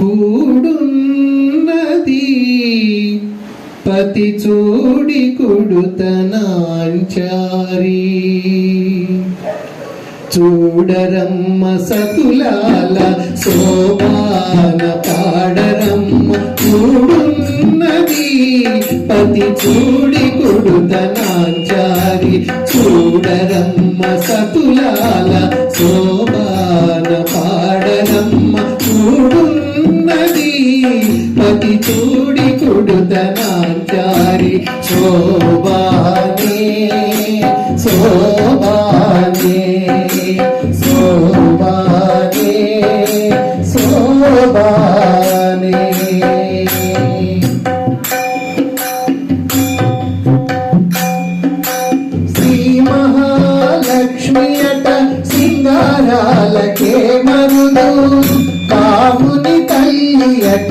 కూడున్నది పతి చూడి కొడుతనాంచారి. చూడరమ్మ సతులాల శోభాన పాడరమ్మ చూడున్నది పతి చూడి కొడుతనాంచారి. చూడరమ్మ సతులాల శోభాన పతి చూడి కొడుతనాంచారి శోభానే శోభానే శోభానే శోభానే. శ్రీ మహాలక్ష్మి అట సింగారాలకే మరుదు కాముని తల్లి అట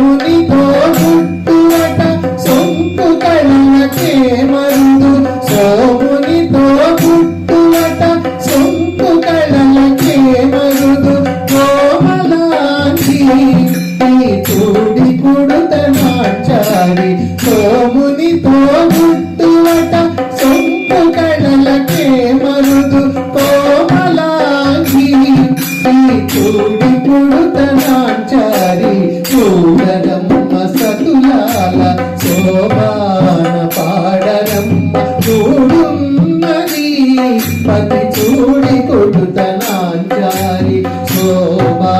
ఈ చూడి చూడరమ్మ సతులాల శోభాన పాడరమ్మ చూడున్నది. పతి చూడి కొడుత శోభా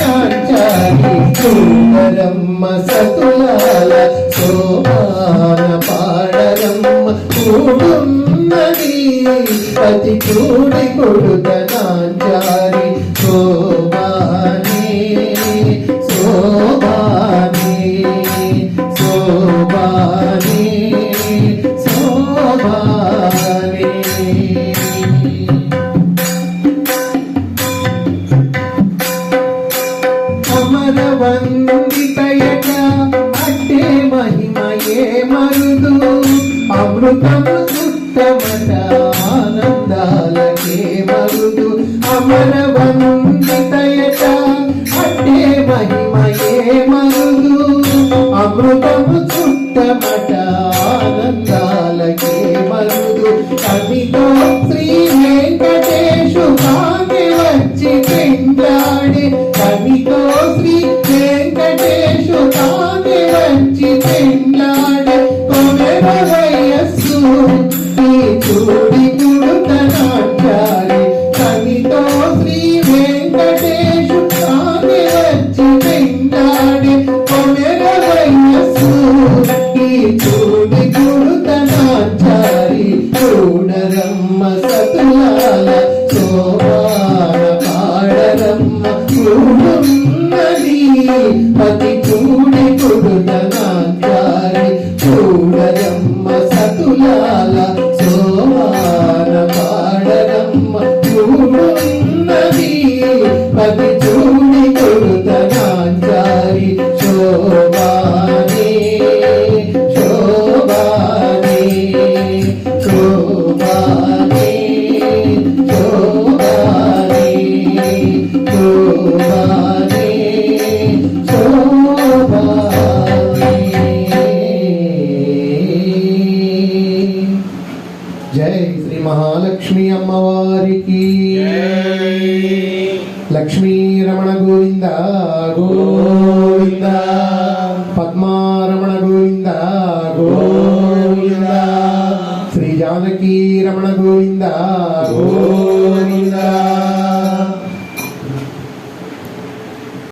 కూడ సుందరమ్మ సతులాల సోమాన పాడరమ్మ కూడున్నది పతి చూడి కొడుతనాంచారి సో అమృతము సుత్తమట ఆనందాలకే మరుదు. అమరవందితయట సతులాల మహాలక్ష్మి అమ్మవారికి. లక్ష్మీ రమణ గోవింద. గోవింద పద్మారమణ గోవింద. గోవింద శ్రీ జానకీ రమణ గోవింద గోవింద